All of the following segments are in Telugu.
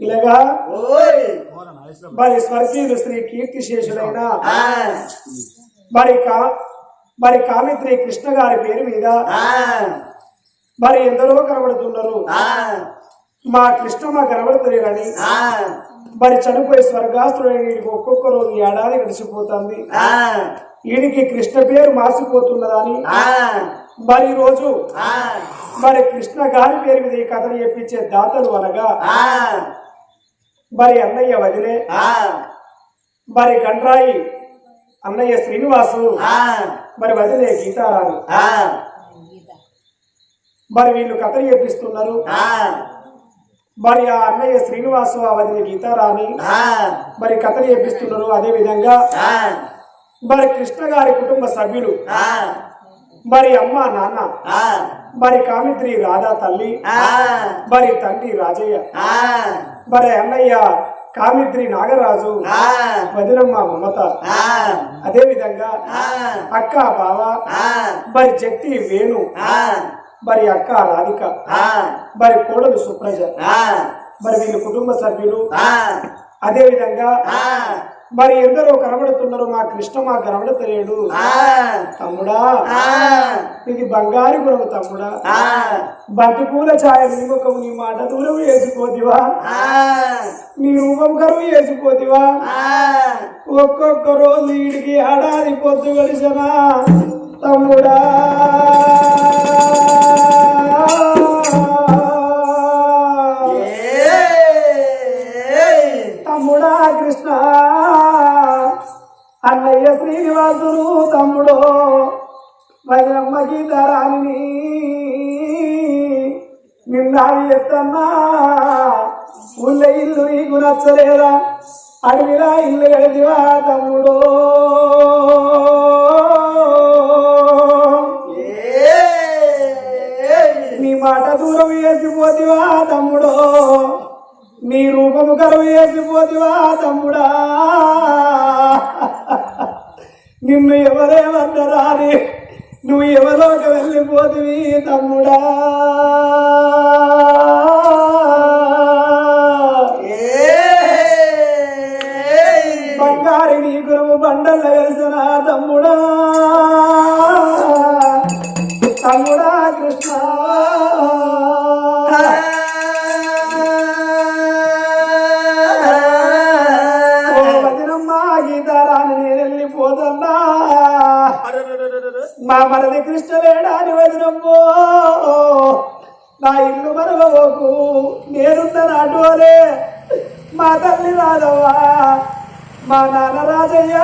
ఇలాగా ఓయ్. మరి స్వర్గీయులు శ్రీ కీర్తిశేషులైన ఆ. మరి కా మరి కామిత్రి కృష్ణ గారి పేరు మీద ఆ. మరి ఎందరో కనబడుతున్నారు. ఆ. మా కృష్ణ మా కనబడుతున్నారని ఆ. మరి చనిపోయి స్వర్గాస్తుడైన ఒక్కొక్క రోజు ఏడాది గడిచిపోతుంది. ఆ. వీడికి కృష్ణ పేరు మాసిపోతున్నదని ఆ. మరి ఈ రోజు ఆ. మరి కృష్ణ గారి పేరు మీద ఈ కథను చెప్పించే దాతలు అనగా ఆ. మరి అన్నయ్య వదిలే ఆ. మరి గండ్రాయి అన్నయ్య శ్రీనివాసు మరి వదిలే గీతారాలు. ఆ. మరి వీళ్ళు కథలు చెప్పిస్తున్నారు మరి ఆ అన్నయ్య శ్రీనివాసు ఆ వదిన గీతారాణి మరి కథలు చెప్పిస్తున్నారు అదే విధంగా మరి కృష్ణ గారి కుటుంబ సభ్యులు మరి అమ్మ నాన్న మరి కామిత్రి రాధా తల్లి మరి తండ్రి రాజయ్య మరి అన్నయ్య కామిత్రి నాగరాజు ఆ. వదినమ్మ మమత ఆ. అదే విధంగా ఆ. అక్క బావ మరి జట్టి వేణు ఆ. మరి అక్క రాధిక మరి కోడలు సుప్రజ మరి వీళ్ళ కుటుంబ సభ్యులు ఆ. అదే విధంగా ఆ. మరి ఎందరో కనబడుతున్నారు మా కృష్ణ మా కనబడతలేడు ఆ. తమ్ముడా ఆ. ఇది బంగారు గుణము తమ్ముడా. ఆ. బంతి పూల ఛాయ నీ ముఖం నీ మాట దూరం వేసిపోతివా ఆ. నీ రూపం కరువు వేసిపోతివా ఆ. ఒక్కొక్క రోజు వీడికి ఏడాది పొద్దు గడిచనా తమ్ముడా. అన్నయ్య శ్రీనివాసుడు తమ్ముడు వజనమ్మ గీతారాణిని నిన్న ఎత్తన్నా ఊళ్ళో ఇల్లు నీకు నచ్చలేదా? అడవిలా ఇల్లు గడిదివా తమ్ముడు. నీ మాట దూరం వేసిపోతివా తమ్ముడు? నీ రూపము కరువు వేసిపోతివా తమ్ముడా? నిన్ను ఎవరేమన్నారా అని నువ్వు ఎవరోకి వెళ్ళిపోతివి తమ్ముడా? ఏయ్ బంగారి నీ గురువు బండల్ల వేసిన తమ్ముడా? తమ్ముడా కృష్ణ? మా మరది కృష్ణవేడాని వదినమ్మో నా ఇల్లు మరవకు నేనున్న నాటోలే మా తల్లి రాదవ్వా మా నాన్న రాజయ్య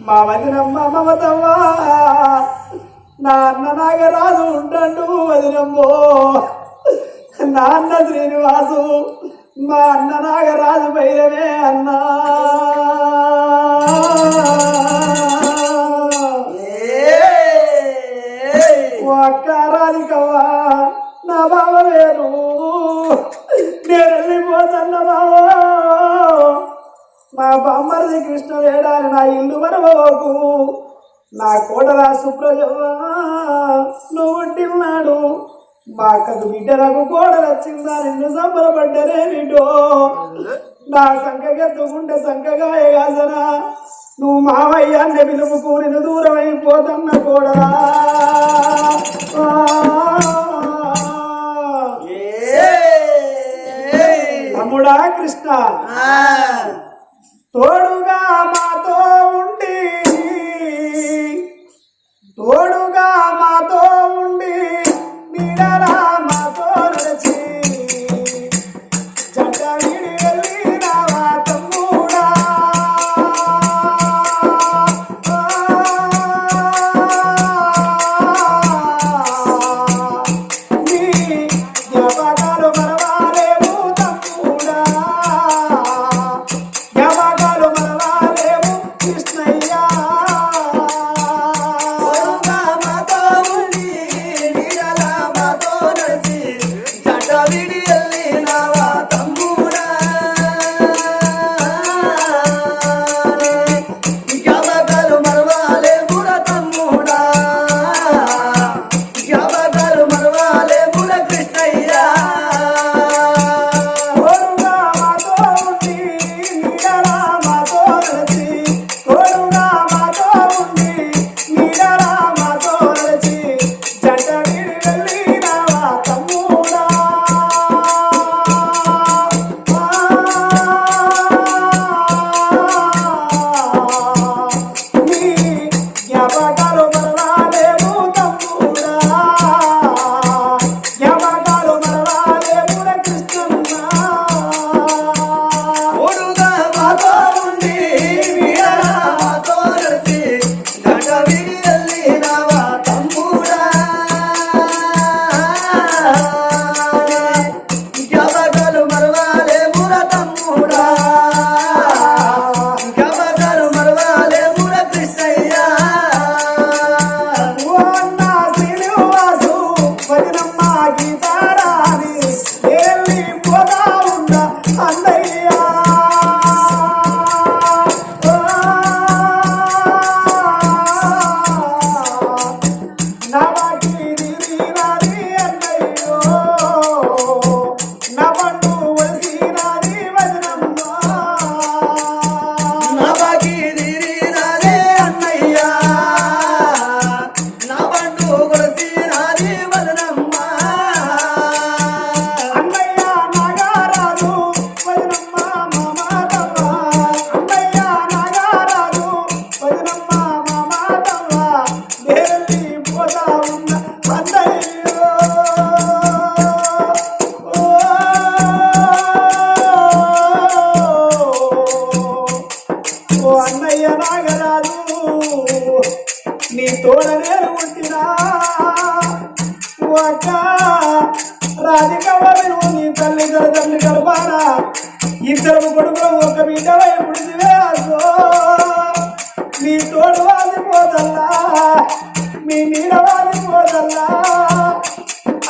మా వదినమ్మ మమతవ్వా నాన్న నాగరాజు ఉండండు వదినమ్మో నాన్న శ్రీనివాసు మా అన్న నాగరాజు భైరవే అన్నా. ఓ అక్క రాధికవ్వా నా బావ వేరు. నేను వెళ్ళిపోతున్న బావ మా బామ్మరిది కృష్ణ వేడాలి నా ఇల్లు మరవకు. నా కోడలా సుప్రజవ్వా నువ్వు ఉంటున్నాడు మా అక్కకు బిడ్డ నాకు కోడలు వచ్చిందా? నిన్ను సంబరపడ్డనే బిడ్డో నా సంకగెత్తుకుంటే సంకగా ఎగాసనా నువ్వు మావయ్యాన్ని పిలుపుకు నిన్ను దూరం అయిపోతున్న కోడలా ఆ. తమ్ముడా కృష్ణ. తోడుగా ఇద్దరు కొడుకు ఒక బిడ్డ పుడిచివేసో మీ తోడు వాళ్ళు పోదల్లా మీ నీడ వాళ్ళు పోదల్లా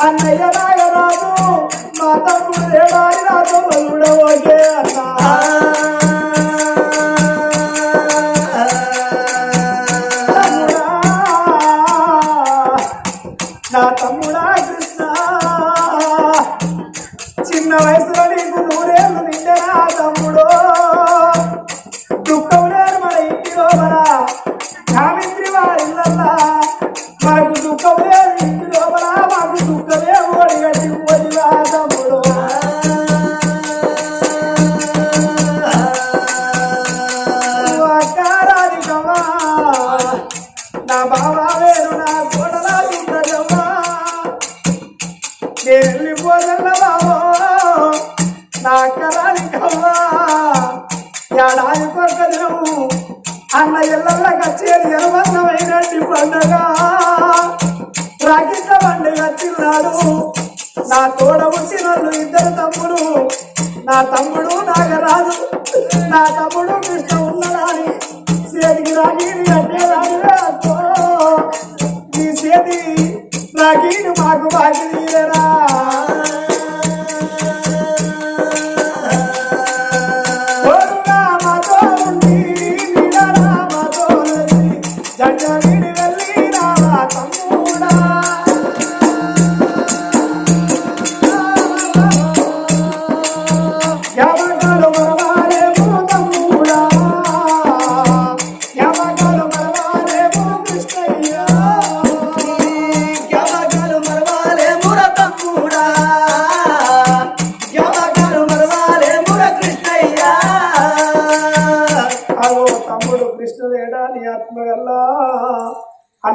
అన్నయ్య నాగరాజు మా తమ్ముడు ఏడాది రాజు బలుడ అన్నా వారిల్లల్లా మాకు దుఃఖం లేని ఇంటి లోపల మాకు దుఃఖమే తమ్ముడు. అక్కారానికమ్మా నా బావా వేరు నా కోడలా దుఃఖమా నేను వెళ్ళిపోదన్న బావో? నా అక్కరానికమ్మా ఏడాది కొక్క అన్న ఇళ్ళ కచేరి ఎలవంతమైనట్టి పండగ. రాకిట్ల పండుగ వచ్చిన్నాడు నా తోడ నన్ను ఇద్దరు తమ్ముడు. నా తమ్ముడు నాగరాజు. నా తమ్ముడు కృష్ణ ఉన్నదాని. చేతికి రాగిరి అంటే రాని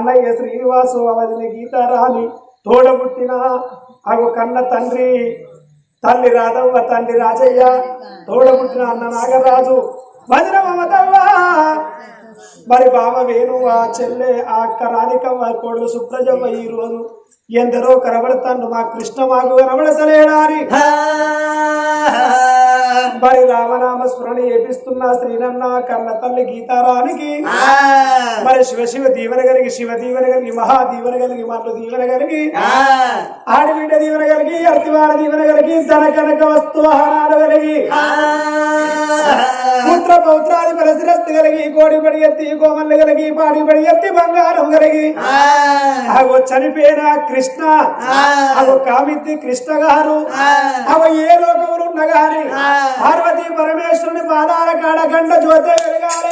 అన్నయ్య శ్రీనివాసు అవధిని గీతారాణి తోడబుట్టిన అగు కన్న తండ్రి తల్లి రాధవ్వ తండ్రి రాజయ్య తోడబుట్టిన అన్న నాగరాజు. వదిన మరి బావ వేణు ఆ చెల్లె ఆ అక్క రాధికమ్మ కొడుకు సుప్రజమ్మ ఈ రోజు ఎందరో కనబడతాను మా కృష్ణ మాకు కనబడతలేడారి మరి రామనామ స్మరణ చేపిస్తున్న శ్రీనన్న కన్న తల్లి గీతారానికి. మరి శివ శివ దీవెన కలిగి శివ దీవెన కలిగి మహా దీవెన కలిగి మాటలు దీవెన కలిగి ఆడబిడ్డ దీవెన కలిగి అర్తివాడ దీవెన కలిగి ధన కనక వస్తు ఆహారాలు కలిగి పుత్ర పౌత్రాది పరిస్థిరస్తు కలిగి కోడి పడి ఎత్తి కోమల్లు కలిగి పాడి పడి ఎత్తి బంగారం కలిగి. అగో చనిపోయిన కృష్ణ అగో కామిత్తి కృష్ణ గారు అవ ఏ లోకములు గాని పార్వతీ పరమేశ్వరుని పాదాల కాడ గంట జ్యోతి వెలగాలే.